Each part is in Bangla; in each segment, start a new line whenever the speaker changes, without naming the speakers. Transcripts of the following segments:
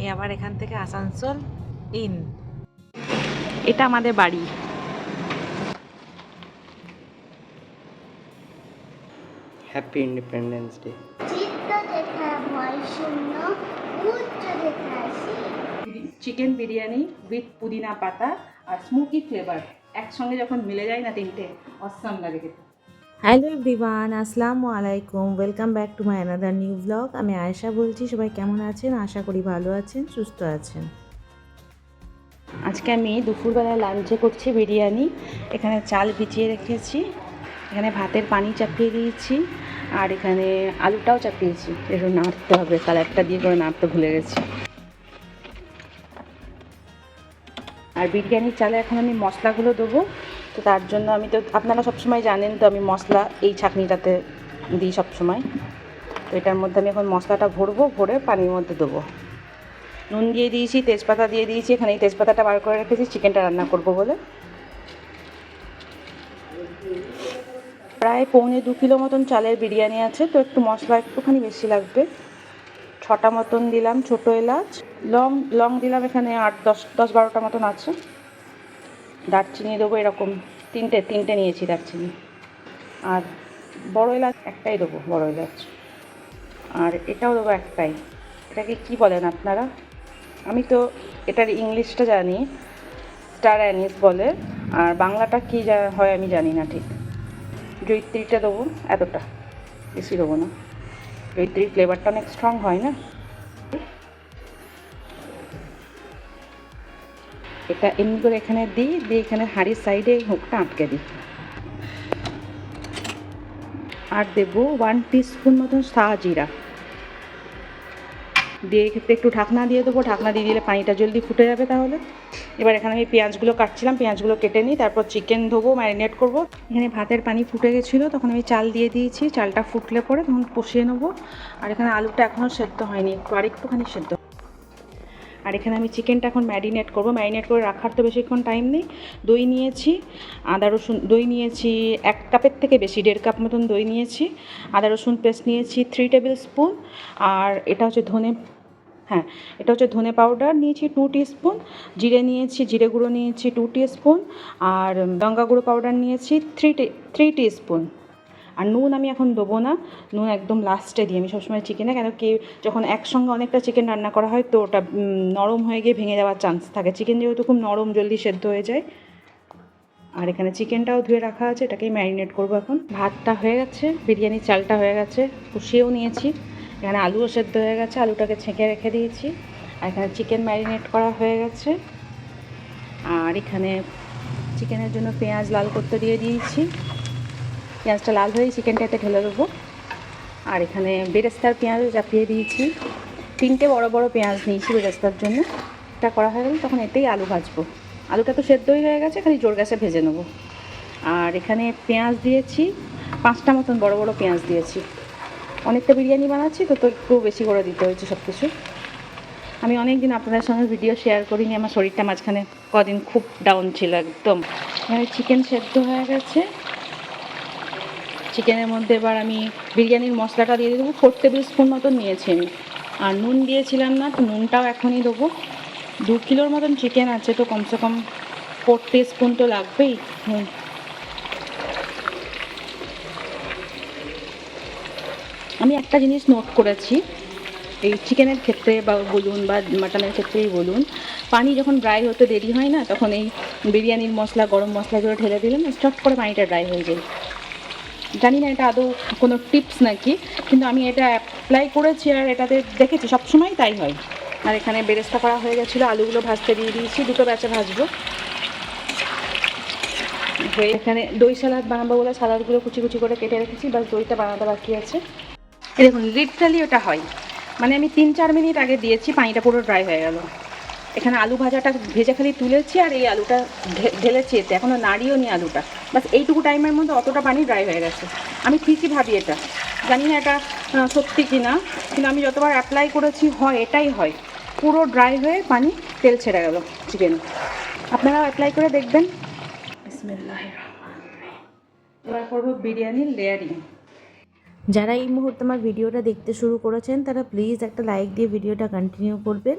এই আবার এখান থেকে আসানসোল ইন। এটা আমাদের বাড়ি।
Happy independence day
chicken biryani with পুদিনা পাতা আর স্মোকি ফ্লেভার একসঙ্গে যখন মিলে যায় না তিনটে অসাম লাগে খেতে।
হ্যালো এভরিওয়ান, আসসালামু আলাইকুম। Welcome back to my another new blog আমি আয়েশা বলছি, সবাই কেমন আছেন? আশা করি ভালো আছেন, সুস্থ আছেন।
আজকে আমি দুপুরবেলা লাঞ্চে করছি বিরিয়ানি। এখানে চাল ভিজিয়ে রেখেছি, এখানে ভাতের পানি চাপিয়ে দিয়েছি, আর এখানে আলুটাও চাপিয়েছি। একটু নাড়তে হবে, কালারটা দিয়ে করে নাড়তে ভুলে গেছি। আর বিরিয়ানির চালে এখন আমি মশলাগুলো দেবো। তো তার জন্য আমি তো, আপনারা সবসময় জানেন তো আমি মশলা এই ছাঁকনিটাতে দিই সবসময়। তো এটার মধ্যে আমি এখন মশলাটা ভরবো, ভরে পানির মধ্যে দেবো। নুন দিয়ে দিয়েছি, তেজপাতা দিয়ে দিয়েছি, এখানে এই তেজপাতাটা বার করে রেখেছি, চিকেনটা রান্না করব বলে। প্রায় পৌনে দু কিলো মতন চালের বিরিয়ানি আছে, তো একটু মশলা একটুখানি বেশি লাগবে। ছটা মতন দিলাম, ছোট এলাচ। লং লং দিলাম এখানে আট, দশ দশ বারোটা মতন আছে। দারচিনি দেবো এরকম তিনটে তিনটে নিয়েছি দারচিনি। আর বড় এলাচ একটাই দেবো, বড় এলাচ। আর এটাও দেবো একটাই। এটাকে কি বলেন আপনারা? আমি তো এটার ইংলিশটা জানি, স্টার অ্যানিস বলে, আর বাংলাটা কী হয় আমি জানি না ঠিক। জৈত্রীটা দেবো এতটা, বেশি দেবো না। জৈত্রীর ফ্লেভারটা অনেক স্ট্রং হয় না? এটা এমনি করে এখানে দিই, দিয়ে এখানে হাড়ির সাইডে হুকটা আটকে দিই। আর দেবো ওয়ান স্পুন মতন জিরা। দিয়ে এক্ষেত্রে একটু ঢাকনা দিয়ে দেবো, ঢাকনা দিয়ে দিলে পানিটা জলদি ফুটে যাবে তাহলে। এবার এখানে আমি পেঁয়াজগুলো কাটছিলাম, পেঁয়াজগুলো কেটে নিই, তারপর চিকেন ধোবো ম্যারিনেট করব। এখানে ভাতের পানি ফুটে গেছিল, তখন আমি চাল দিয়ে দিয়েছি, চালটা ফুটলে পরে তখন কষিয়ে নেব। আর এখানে আলুটা এখনও সেদ্ধ হয়নি, একটু আর একটুখানি সেদ্ধ আর এখানে আমি চিকেনটা এখন ম্যারিনেট করব। ম্যারিনেট করে রাখার তো বেশিক্ষণ টাইম নেই। দই নিয়েছি, আদা রসুন, দই নিয়েছি, এক কাপের থেকে বেশি, দেড় কাপ মতন দই নিয়েছি, আদা রসুন পেস্ট নিয়েছি থ্রি টেবিল স্পুন আর এটা হচ্ছে ধনে হ্যাঁ এটা হচ্ছে ধনে পাউডার নিয়েছি টু স্পুন জিরে নিয়েছি, জিরে গুঁড়ো নিয়েছি টু স্পুন আর লঙ্কা গুঁড়ো পাউডার নিয়েছি থ্রি টি থ্রি স্পুন আর নুন আমি এখন দেবো না। নুন একদম লাস্টে দিই। আমি সবসময় চিকেনে কেন কি যখন একসঙ্গে অনেকটা চিকেন রান্না করা হয়, তো ওটা নরম হয়ে গিয়ে ভেঙে যাওয়ার চান্স থাকে। চিকেন যেহেতু খুব নরম, জলদি সেদ্ধ হয়ে যায়। আর এখানে চিকেনটাও ধুয়ে রাখা আছে। এটাকেই ম্যারিনেট করব এখন। ভাতটা হয়ে গেছে বিরিয়ানির চালটা হয়ে গেছে, কষিয়েও নিয়েছি। এখানে আলুও সেদ্ধ হয়ে গেছে, আলুটাকে ছেঁকে রেখে দিয়েছি। আর এখানে চিকেন ম্যারিনেট করা হয়ে গেছে। আর এখানে চিকেনের জন্য পেঁয়াজ লাল করতে দিয়ে দিয়েছি। পেঁয়াজটা লাল হয়ে চিকেনটাতে ঢেলে দেবো। আর এখানে বেরেস্তার পেঁয়াজ চাপিয়ে দিয়েছি। তিনটে বড় বড় পেঁয়াজ নিয়েছি বেরেস্তার জন্য। এটা করা হয়ে গেলে তখন এতেই আলু ভাজবো। আলুটা তো সেদ্ধই হয়ে গেছে, খালি জোর গ্যাসে ভেজে নেব। আর এখানে পেঁয়াজ দিয়েছি, পাঁচটা মতন বড় বড় পেঁয়াজ দিয়েছি। অনেকটা বিরিয়ানি বানাচ্ছি তো তো একটু বেশি করে দিতে হয়েছে সব কিছু আমি অনেক দিন আপনাদের সঙ্গে ভিডিও শেয়ার করিনি, আমার শরীরটা মাঝখানে কদিন খুব ডাউন ছিল একদম। এখানে চিকেন সেদ্ধ হয়ে গেছে। চিকেনের মধ্যে এবার আমি বিরিয়ানির মশলাটা দিয়ে দেবো। ফোর টেবিল স্পুন মতন নিয়েছি আমি। আর নুন দিয়েছিলাম না, তো নুনটাও এখনই দেবো। দু কিলোর মতন চিকেন আছে, তো কমসে কম ফোর স্পুন তো লাগবেই। হুম। আমি একটা জিনিস নোট করেছি, এই চিকেনের ক্ষেত্রে বা বলুন বা মাটনের ক্ষেত্রেই বলুন, পানি যখন ড্রাই হতে দেরি হয় না, তখন এই বিরিয়ানির মশলা, গরম মশলাগুলো ঢেলে দিলে না, চট করে পানিটা ড্রাই হয়ে যায়। জানি না এটা আদৌ কোনো টিপস নাকি, কিন্তু আমি এটা অ্যাপ্লাই করেছি আর এটাতে দেখেছি, সবসময় তাই হয়। আর এখানে বেরেস্তা করা হয়ে গেছিল, আলুগুলো ভাজতে দিয়ে দিয়েছি, দুটো ব্যাচে ভাজবো। এখানে দই সালাদ বানাবো বলে সালাদগুলো কুচি কুচি করে কেটে রেখেছি, বাস দইটা বানাতে বাকি আছে। দেখুন লিটারালি ওটা হয়। মানে আমি তিন চার মিনিট আগে দিয়েছি, পানিটা পুরো ড্রাই হয়ে গেল। এখানে আলু ভাজাটা ভেজে খালি তুলেছি আর এই আলুটা ঢেলেছি এতে। এখনও নাড়িও নি আলুটা। বাস এইটুকু টাইমের মধ্যে অতটা পানি ড্রাই হয়ে গেছে। আমি ঠিকই ভাবি এটা। জানি না এটা সত্যি কি না কিন্তু আমি যতবার অ্যাপ্লাই করেছি হয়, এটাই হয়। পুরো ড্রাই হয়ে পানি তেল ছেড়ে গেল চিকেন আপনারাও অ্যাপ্লাই করে দেখবেন। এবার করব লেয়ারিং
যারা এই মুহূর্তে আমার ভিডিওটা দেখতে শুরু করেছেন, তারা প্লিজ একটা লাইক দিয়ে ভিডিওটা কন্টিনিউ করবেন।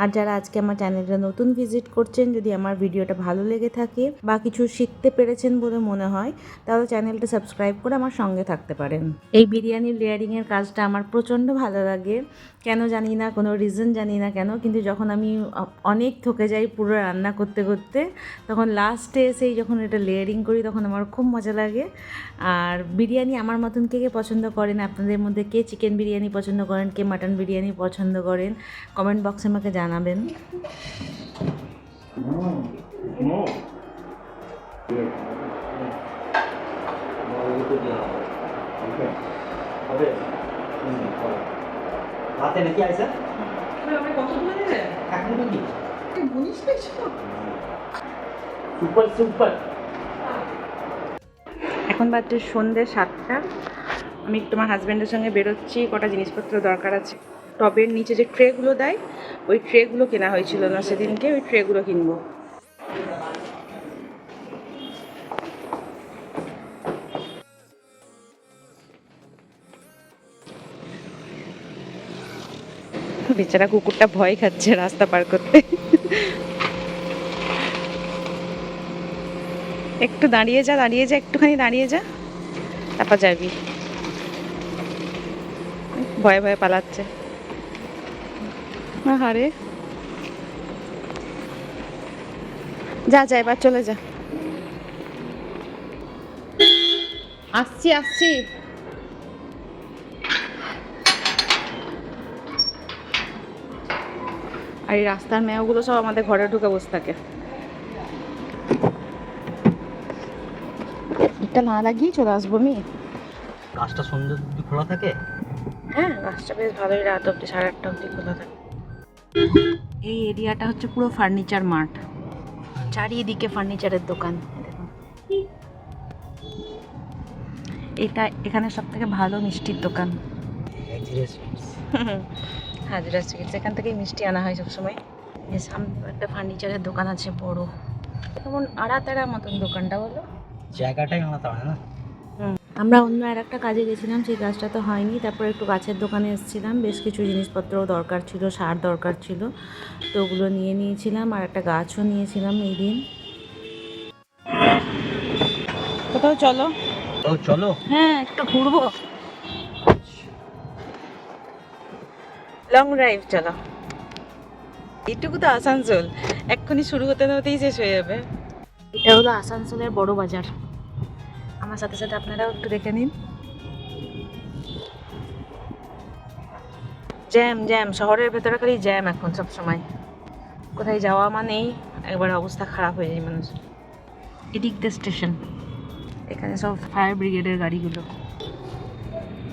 আর যারা আজকে আমার চ্যানেলটা নতুন ভিজিট করছেন, যদি আমার ভিডিওটা ভালো লেগে থাকে বা কিছু শিখতে পেরেছেন বলে মনে হয়, তাহলে চ্যানেলটা সাবস্ক্রাইব করে আমার সঙ্গে থাকতে পারেন। এই বিরিয়ানি লেয়ারিংয়ের কাজটা আমার প্রচণ্ড ভালো লাগে। কেন জানি না, কোনো রিজন জানি না কেন, কিন্তু যখন আমি অনেক থকে যাই পুরো রান্না করতে করতে, তখন লাস্টে এসেই যখন এটা লেয়ারিং করি, তখন আমার খুব মজা লাগে। আর বিরিয়ানি আমার মতন কে কে পছন্দ করেন? আপনাদের মধ্যে কে চিকেন বিরিয়ানি পছন্দ করেন, কে মাটন বিরিয়ানি পছন্দ করেন? কমেন্ট বক্সে আমাকে জানাবেন।
হাতে নাকি আইসা? এখন তো কি সুপার সুপার।
এখন বাজছে সন্ধ্যে সাতটা। আমি তোমার হাজব্যান্ডের সঙ্গে বেরোচ্ছি কটা জিনিসপত্র দরকার আছে? টবের নিচে যে ট্রেগুলো দেয়, ওই ট্রেগুলো কেনা হয়েছিল না সেদিনকে, ওই ট্রেগুলো কিনবো। বেচারা কুকুরটা ভয় খাচ্ছে রাস্তা পার করতে। একটু দাঁড়িয়ে যা দাঁড়িয়ে যা, একটুখানি দাঁড়িয়ে যা, তারপর যাবি। ভয়ে ভয়ে পালাচ্ছে। হারে যা যা এবার চলে যা। আসছি আসছি। আর এই রাস্তার মেয়েগুলো সব আমাদের ঘরে ঢুকে বসে থাকে। এটা না লাগিয়ে চলে আসব আমি।
গাছটা সন্ধ্যে খোলা থাকে?
হ্যাঁ গাছটা বেশ ভালোই রাত অব্দি সাড়ে আটটা অব্দি খোলা থাকে। এই এরিয়াটা হচ্ছে পুরো ফার্নিচার মাঠ। চারিদিকে ফার্নিচারের দোকান। এটা এখানে সব থেকে ভালো মিষ্টির দোকান। হাজরা সুইটস এখান থেকেই মিষ্টি আনা হয় সবসময়। সামনে একটা ফার্নিচারের দোকান আছে বড়। কেমন আড়াতাড়া মতন দোকানটা বলো।
জায়গাটাই আলাদা হয় না?
আমরা অন্য আর একটা কাজে গেছিলাম সেই কাজটা তো হয়নি। তারপর একটু গাছের দোকানে এসেছিলাম বেশ কিছু জিনিসপত্র দরকার ছিল সার দরকার ছিল। তো ওগুলো নিয়ে নিয়েছিলাম আর একটা গাছও নিয়েছিলাম এই দিন।
কোথাও চলো?
চলো?
হ্যাঁ একটু ঘুরবো। লং ড্রাইভ চলো। এইটুকু তো আসানসোল। এক্ষুনি শুরু হতে না হতেই শেষ হয়ে যাবে।
এটা হলো আসানসোলের বড় বাজার। আমার সাথে সাথে আপনারাও একটু দেখে নিন।
জ্যাম জ্যাম, শহরের ভেতরে খালি জ্যাম এখন সব সময় কোথায় যাওয়া মানেই একবার অবস্থা খারাপ হয়ে যায় মানুষ। এদিক দিয়ে স্টেশন। এখানে সব ফায়ার ব্রিগেডের গাড়িগুলো।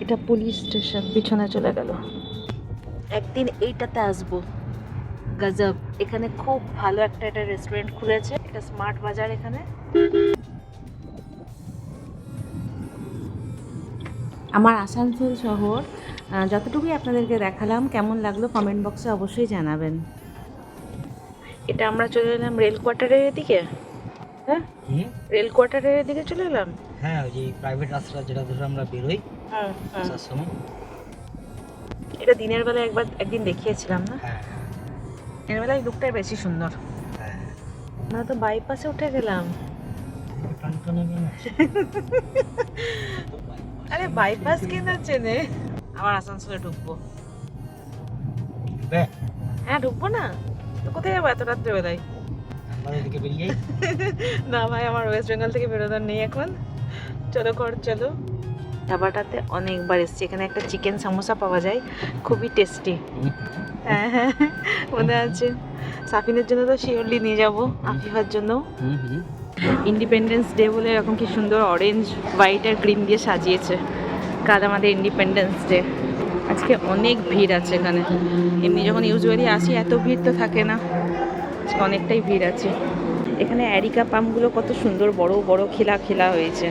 এটা পুলিশ স্টেশন, পিছনে চলে গেল। একদিন এইটাতে আসব। গজব। এখানে খুব ভালো একটা একটা রেস্টুরেন্ট খুলেছে। এটা স্মার্ট বাজার এখানে।
আমার আসানসোল শহর যতটুকুই আপনাদেরকে দেখালাম কেমন লাগল কমেন্ট বক্সে অবশ্যই জানাবেন।
এটা আমরা চলে এলাম রেল কোয়ার্টারের দিকে? হ্যাঁ? রেল কোয়ার্টারের দিকে চলে এলাম?
হ্যাঁ ওই যে প্রাইভেট রাস্তা যেটা ধরে আমরা বেরোই। আসার সময়।
এটা দিনের বেলা একবার একদিন দেখিয়েছিলাম না?
হ্যাঁ।
দিনের বেলায় লুকটাই বেশি সুন্দর।
হ্যাঁ।
আমরা তো বাইপাসে উঠে গেলাম।
না
আরে বাইপাস কেনা চেনে? আবার আসানসোলে ঢুকবো। হ্যাঁ ঢুকবো না? তো কোথায় যাব এত রাত্রেবেলায়
আমরা এদিকে বেরিয়ে
না ভাই আমার ওয়েস্ট বেঙ্গল থেকে বেরোনোর নেই এখন। চলো কর চলো। ধাবাটাতে অনেকবার এসেছি। এখানে একটা চিকেন সমোসা পাওয়া যায়। খুবই টেস্টি হ্যাঁ হ্যাঁ মনে আছে। সাফিনের জন্য তো শিওরলি নিয়ে যাব আফিফার জন্য।
হুম হুম।
ইন্ডিপেন্ডেন্স ডে বলে এরকম কি সুন্দর অরেঞ্জ হোয়াইট আর গ্রিন দিয়ে সাজিয়েছে। কাল আমাদের ইন্ডিপেন্ডেন্স ডে আজকে অনেক ভিড় আছে এখানে। এমনি যখন ইউজুয়ালি আসি, এত ভিড় তো থাকে না। আজকে অনেকটাই ভিড় আছে। এখানে অ্যারিকা পামগুলো কত সুন্দর, বড় বড়, খেলা খেলা হয়েছে।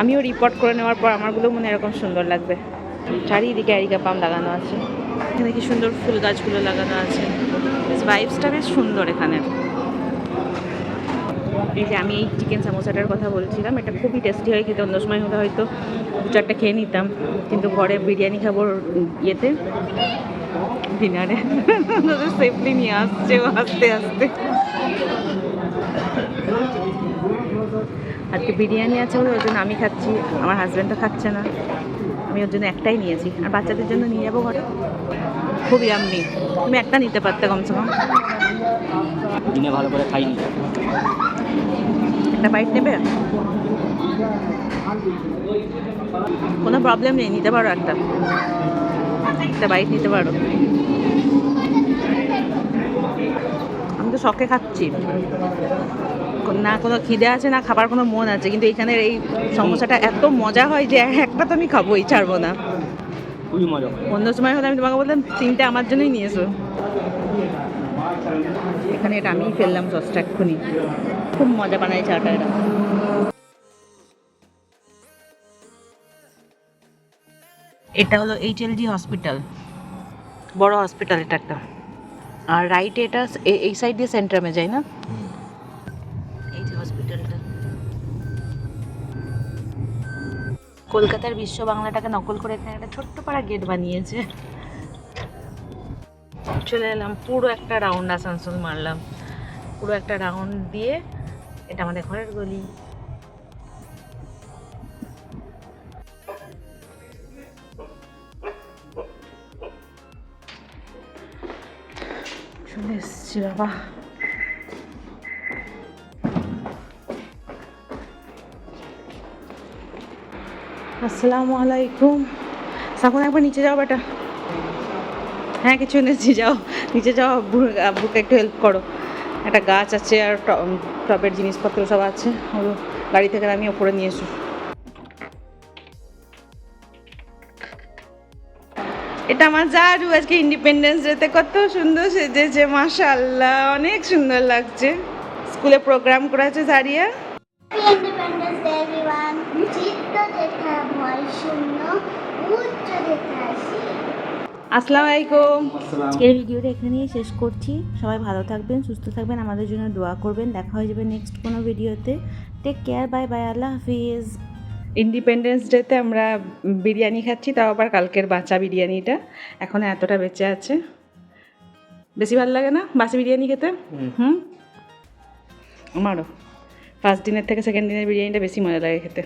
আমিও রিপোর্ট করে নেওয়ার পর আমারগুলো মনে এরকম সুন্দর লাগবে। চারিদিকে অ্যারিকা পাম লাগানো আছে। এখানে কি সুন্দর ফুল গাছগুলো লাগানো আছে। ভাইবসটা বেশ সুন্দর এখানে এই যে আমি এই চিকেন সামোসাটার কথা বলছিলাম, এটা খুবই টেস্টি হয়, খেতে অন্য সময় হলে হয়তো দু চারটা খেয়ে নিতাম। কিন্তু ঘরে বিরিয়ানি খাব ইয়েতে, ডিনারে। সেফলি নিয়ে আসছে আস্তে আস্তে। আজকে বিরিয়ানি আছে বলে ওই জন্য আমি খাচ্ছি, আমার হাজব্যান্ডও খাচ্ছে না। আমি ওর জন্য একটাই নিয়েছি, আর বাচ্চাদের জন্য নিয়ে যাব ঘরে। খুব ইয়াম্মি তুমি একটা নিতে পারতে কমসে কম।
দিনে ভালো করে খাইনি।
একটা বাইট নেবে? কোনো প্রবলেম নেই নিতে পারো একটা। একটা বাইট নিতে পারো। আমি তো শখে খাচ্ছি। না কোনো খিদে আছে না খাবার কোনো মন আছে কিন্তু এখানের এই সমস্যাটা এত মজা হয় যে একটা তো আমি খাবোই ছাড়বো না।
খুবই মজা
অন্য সময় হলে আমি তোমাকে বললাম তিনটে আমার জন্যই নিয়ে এসো এখানে এটা আমিই ফেললাম সসটা এক্ষুনি। খুব মজা বানায় চাটা এটা এটা হলো এইচ জি হসপিটাল বড় হসপিটাল এটা একটা। আর রাইটে এটা এই সাইড দিয়ে সেন্ট্রামে যায় না? এই যে হসপিটালটা কলকাতার বিশ্ব বাংলাটাকে নকল করে এখানে একটা ছোট্ট পাড়া গেট বানিয়েছে। চলে এলাম, পুরো একটা রাউন্ড আসানসোল মারলাম। পুরো একটা রাউন্ড দিয়ে এটা আমাদের ঘরের গলি। চলে এসছি বাবা। আসসালামু আলাইকুম। সাকুন একবার নিচে যাও বেটা। হ্যাঁ কিছু এনেছি, যাও। নিচে যাও আব্বু- আব্বুকে একটু হেল্প করো। একটা গাছ আছে আর টবের জিনিসপত্র সব আছে। ওগুলো গাড়ি থেকে আমি ওপরে নিয়ে এসো। এটা আমার জারু আজকে ইন্ডিপেন্ডেন্স ডেতে কত সুন্দর সেজেছে, মাশাআল্লাহ। অনেক সুন্দর লাগছে। স্কুলে প্রোগ্রাম করেছে জারিয়া
ইন্ডিপেন্ডেন্স ডে এভরিওয়ান চিত্ত যেথা ভয় শূন্য উচ্চ যেথা
আসসালামু আলাইকুম।
আজকের ভিডিওটা এখানেই শেষ করছি। সবাই ভালো থাকবেন সুস্থ থাকবেন আমাদের জন্য দোয়া করবেন। দেখা হয়ে যাবে নেক্সট কোনো ভিডিওতে। টেক কেয়ার বাই বাই আল্লাহ হাফিজ।
ইন্ডিপেন্ডেন্স ডেতে আমরা বিরিয়ানি খাচ্ছি তাও আবার কালকের বাঁচা বিরিয়ানিটা। এখন এতটা বেঁচে আছে। বেশি ভালো লাগে না বাসি বিরিয়ানি খেতে? হুম। আমারও। ফার্স্ট দিনের থেকে সেকেন্ড দিনের বিরিয়ানিটা বেশি মজা লাগে খেতে।